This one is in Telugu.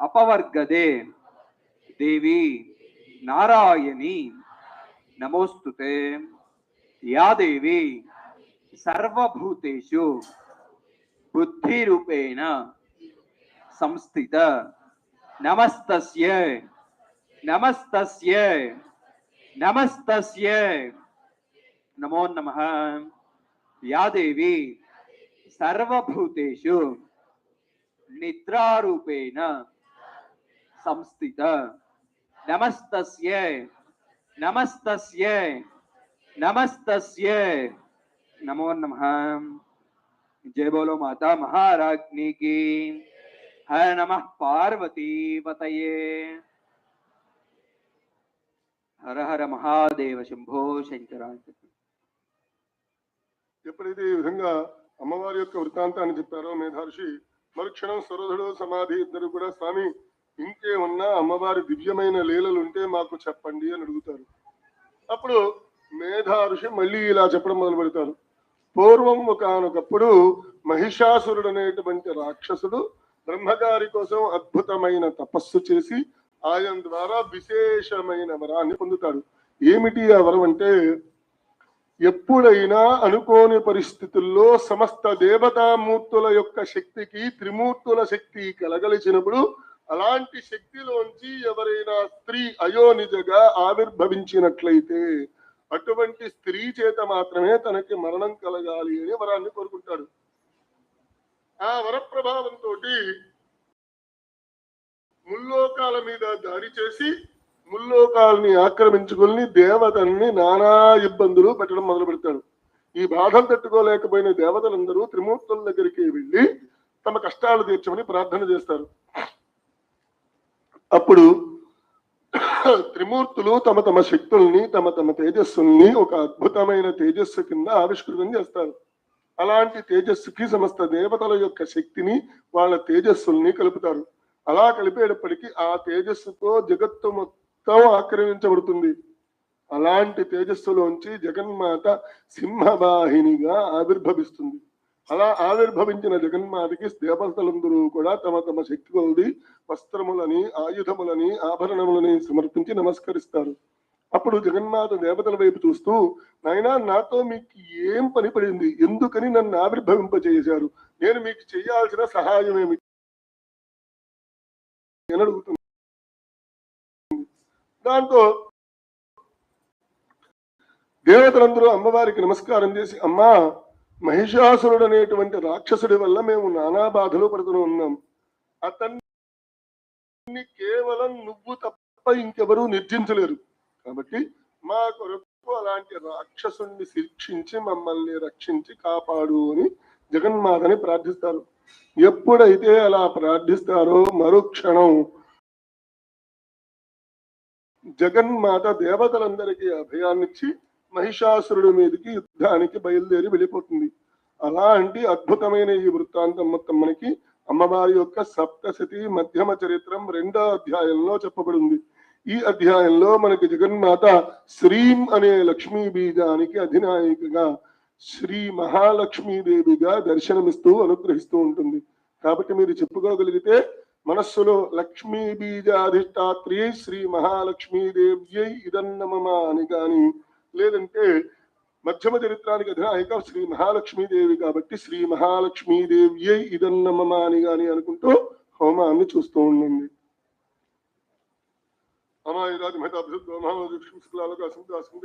अपवर्गदे। देवी नारायणी, नमोस्तुते। या देवी, सर्वभूतेषु बुद्धिरूपेण संस्थित। नमस्तस्यै नमस्तस्यै नमस्तस्यै। नमो नमः। या देवी, सर्वभूतेषु निद्रारूपेण संस्थित नमस्तस्यै नमस्तस्यै नमस्तस्यै नमो नमः जय बोलो माता महाराज्ञी की हर नमः पार्वती पतये हर हर महादेव शंभो शंकरा ఎప్పుడైతే ఈ విధంగా అమ్మవారి యొక్క వృత్తాంతాన్ని చెప్పారో మేధార్షి మరుక్షణం సరోధుడు సమాధి ఇద్దరు కూడా స్వామి ఇంకేమన్నా అమ్మవారి దివ్యమైన లీలలు ఉంటే మాకు చెప్పండి అని అడుగుతారు. అప్పుడు మేధారుషి మళ్ళీ ఇలా చెప్పడం మొదలు పెడతారు. పూర్వం ఒకనొకప్పుడు మహిషాసురుడు అనేటువంటి రాక్షసుడు బ్రహ్మగారి కోసం అద్భుతమైన తపస్సు చేసి ఆయన ద్వారా విశేషమైన వరాన్ని పొందుతాడు. ఏమిటి ఆ వరం అంటే ఎప్పుడైనా అనుకోని పరిస్థితుల్లో సమస్త దేవతామూర్తుల యొక్క శక్తికి త్రిమూర్తుల శక్తి కలగలిచినప్పుడు అలాంటి శక్తిలోంచి ఎవరైనా స్త్రీ అయోనిజగా ఆవిర్భవించినట్లయితే అటువంటి స్త్రీ చేత మాత్రమే తనకి మరణం కలగాలి అని వరాన్ని కోరుకుంటాడు. ఆ వరప్రభావంతో ముల్లోకాల మీద దాడి చేసి ముల్లోకాలని ఆక్రమించుకుని దేవతల్ని నానా ఇబ్బందులు పెట్టడం మొదలు పెడతాడు. ఈ బాధలు తట్టుకోలేకపోయిన దేవతలందరూ త్రిమూర్తుల దగ్గరికి వెళ్ళి తమ కష్టాలు తీర్చమని ప్రార్థన చేస్తారు. అప్పుడు త్రిమూర్తులు తమ తమ శక్తుల్ని తమ తమ తేజస్సుల్ని ఒక అద్భుతమైన తేజస్సు కింద ఆవిష్కృతం చేస్తారు. అలాంటి తేజస్సుకి సమస్త దేవతల యొక్క శక్తిని వాళ్ళ తేజస్సుల్ని కలుపుతారు. అలా కలిపేటప్పటికీ ఆ తేజస్సుతో జగత్తు మొత్తం ఆక్రమించబడుతుంది. అలాంటి తేజస్సులోంచి జగన్మాత సింహవాహినిగా ఆవిర్భవిస్తుంది. అలా ఆవిర్భవించిన జగన్మాతకి దేవతలందరూ కూడా తమ తమ శక్తి కొలది వస్త్రములని ఆయుధములని ఆభరణములని సమర్పించి నమస్కరిస్తారు. అప్పుడు జగన్మాత దేవతల వైపు చూస్తూ నాయనా నాతో మీకు ఏం పని పడింది? ఎందుకని నన్ను ఆవిర్భవింపజేశారు? నేను మీకు చేయాల్సిన సహాయం ఏమిటి? దాంతో దేవతలందరూ అమ్మవారికి నమస్కారం చేసి అమ్మా మహిషాసురుడు అనేటువంటి రాక్షసుడి వల్ల మేము నానా బాధలు పడుతూ ఉన్నాం. అతన్ని కేవలం నువ్వు తప్ప ఇంకెవరూ నిర్జించలేరు. కాబట్టి మా కొరకు అలాంటి రాక్షసుణ్ణి శిక్షించి మమ్మల్ని రక్షించి కాపాడు అని జగన్మాతని ప్రార్థిస్తారు. ఎప్పుడైతే అలా ప్రార్థిస్తారో మరుక్షణం జగన్మాత దేవతలందరికీ అభయాన్నిచ్చి మహిషాసురుడి మీదకి యుద్ధానికి బయలుదేరి వెళ్ళిపోతుంది. అలాంటి అద్భుతమైన ఈ వృత్తాంతం మొత్తం మనకి అమ్మవారి యొక్క సప్తశతి మధ్యమ చరిత్రం రెండో అధ్యాయంలో చెప్పబడింది. ఈ అధ్యాయంలో మనకి జగన్మాత శ్రీం అనే లక్ష్మీ బీజానికి అధినాయికగా శ్రీ మహాలక్ష్మీదేవిగా దర్శనమిస్తూ అనుగ్రహిస్తూ ఉంటుంది. కాబట్టి మీరు చెప్పుకోగలిగితే మనస్సులో లక్ష్మీ బీజాధిష్టాత్రి శ్రీ మహాలక్ష్మీదేవ్యై ఇదన్నమమా అని కానీ లేదంటే మధ్యమ చరిత్రానికి అధినాయిక శ్రీ మహాలక్ష్మీదేవి కాబట్టి శ్రీ మహాలక్ష్మీదేవ్యై ఇదన్నమమ అని కానీ అనుకుంటూ హోమాన్ని చూస్తూ ఉండండి. అమాయురాది మహితాభిషుద్ధ మహాలక్ష్మి శుక్లాలకు అసంత అసంత